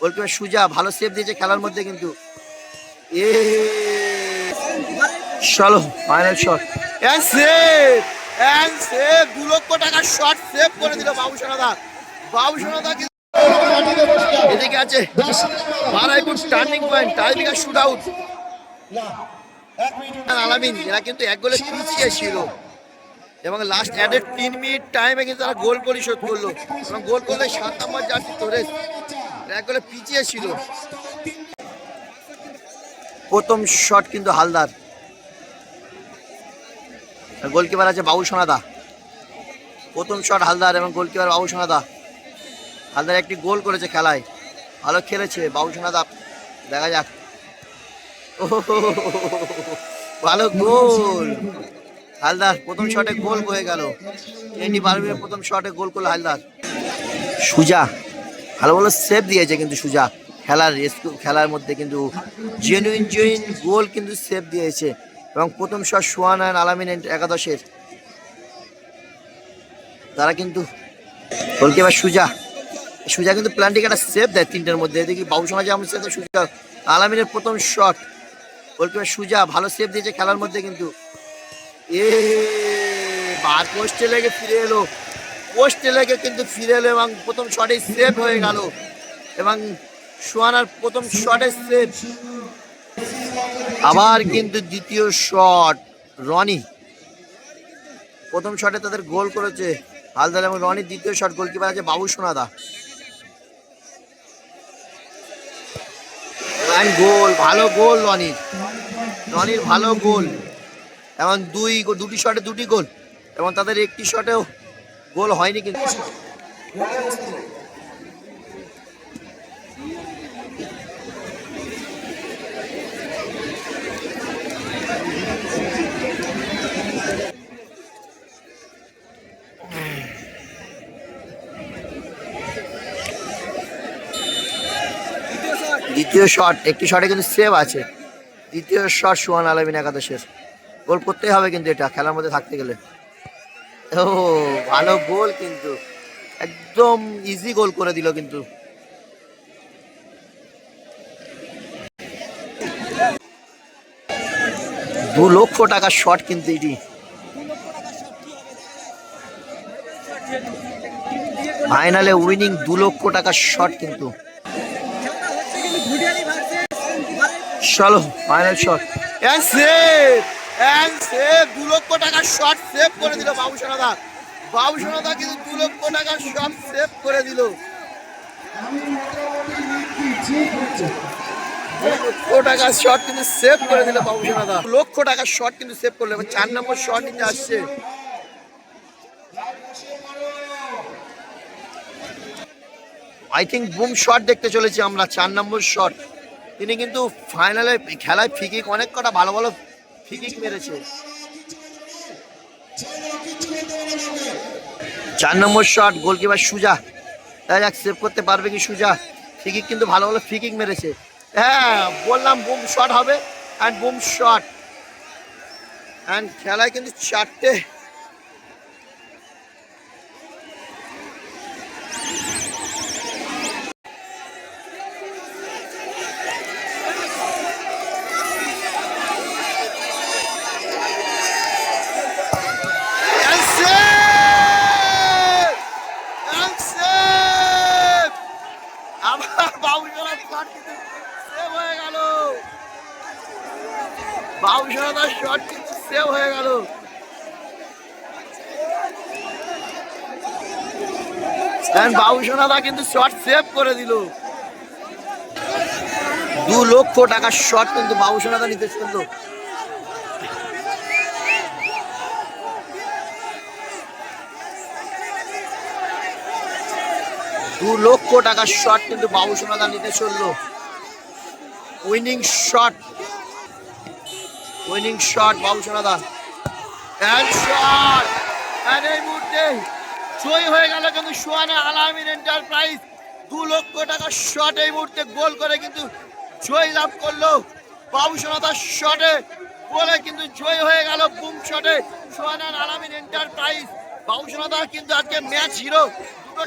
Goalkeeper সুজা ভালো save দিয়েছে খেলার মধ্যে কিন্তু। এ চলো ফাইনাল শট সেভ সেভ লক্ষ টাকার শট সেভ করে দিল বাবু সোনাদা। বাবু সোনাদা এদিকে আছে। পয়েন্ট শুট আউট আলামিন, এরা কিন্তু এক গোলে পিছিয়ে ছিল এবং লাস্ট অ্যাডেড তিন মিনিট টাইমে কিন্তু তারা গোল পরিশোধ করল। এবং গোল করলে সাত নম্বর জার্সি তোরেস। এক গোলে পিছিয়ে ছিল। প্রথম শট কিন্তু হালদার। গোলকিপার আছে বাবু সোনাদা। প্রথম শট হালদার এবং গোলকিপার বাবু সোনাদা। হালদার একটি গোল করেছে খেলায়। ভালো খেলেছে বাবু সোনাদা। দেখা যাক। ও, ভালো গোল। হালদার প্রথম শটে গোল হয়ে গেল। টোয়েন্টি বারবিনের প্রথম শটে গোল করল হালদার। সুজা। ভালো ভালো সেভ দিয়েছে কিন্তু সুজা। খেলার রেস্কিউ খেলার মধ্যে কিন্তু জেনুইন জেনুইন গোল কিন্তু সেভ দিয়েছে। এবং প্রথম শট সোয়ান অ্যান্ড আলামিন একাদশের। তারা কিন্তু গোলকিপার সুজা। সুজা কিন্তু প্ল্যান্টিক একটা সেভ দেয় তিনটের মধ্যে। এদিকে বাবুসোনা যেমন সেভ সুজা। আলামিনের প্রথম শট গোলকিপার সুজা ভালো সেভ দিয়েছে খেলার মধ্যে কিন্তু। এ বার পোস্টে লেগে ফিরে এলো। পোস্টে লেগে কিন্তু ফিরে এলো এবং প্রথম শটে সেভ হয়ে গেল। এবং সোয়ানার প্রথম শটে সেভ। আবার কিন্তু দ্বিতীয় শট রনি। প্রথম শটে তাদের গোল করেছে হালদার এবং রনির দ্বিতীয় শট গোলকিপার আছে বাবু সোনাদা। গোল, ভালো গোল রনির। রনির ভালো গোল। এবং দুই, দুটি শটে দুটি গোল। এবং তাদের একটি শটেও গোল হয়নি কিন্তু। দ্বিতীয় শট, একটি শটে কিন্তু সেভ আছে। দ্বিতীয় শট সুয়ান আলমিন একাদশের। গোল করতেই হবে কিন্তু এটা, খেলার মধ্যে থাকতে গেলে। ও, ভালো গোল কিন্তু। একদম ইজি গোল করে দিল কিন্তু। দু লক্ষ টাকার শট কিন্তু এটি। ফাইনালে উইনিং দু লক্ষ টাকার শট কিন্তু। চলো ফাইনাল শট এন্ড সেভ দু লক্ষ টাকার শট সেভ করে দিল বাবু সোনাদা। বাবু সোনাদা কিন্তু দু লক্ষ টাকার শট সেভ করে দিল। লক্ষ টাকার শট কিন্তু সেভ করে দিল বাবু সোনাদা। লক্ষ টাকার শট কিন্তু সেভ করল চার নম্বর শট নিতে আসছে। আই থিঙ্ক বুম শট দেখতে চলেছি আমরা, চার নম্বর শট তিনি কিন্তু ফাইনালে খেলায় ফিকিক অনেক কটা ভালো ভালো ফিকিক মেরেছে। চার নম্বর শট গোলকিপার সুজা। যাক সেভ করতে পারবে কি সুজা? ফিকিক কিন্তু ভালো ভালো ফিকিক মেরেছে। হ্যাঁ বললাম বুম শট হবে অ্যান্ড বুম শট অ্যান্ড খেলায় কিন্তু চারটে And save! And save! আবার বাবুসোনার শট কিন্তু সেভ কিন্তু শট সেভ করে দিল। দু লক্ষ টাকার শর্ট কিন্তু বাবুসোনাদা নিতে চলল দু লক্ষ টাকার শট কিন্তু বাবু সোনাদা নিতে চলল। Winning shot winning shot Babu Sonada and shot and এই মুহূর্তে জয় হয়ে গেল কিন্তু সোয়ানা আলামিন এন্টারপ্রাইজ দু লক্ষ টাকার শট এই মুহূর্তে গোল করে কিন্তু জয় লাভ করল বাবু সোনাদার শটে বলে কিন্তু জয় হয়ে গেল বুম শটে সোয়ানা আলামিন এন্টারপ্রাইজ বাবু সোনাদা কিন্তু আজকে ম্যাচ হিরো দুটো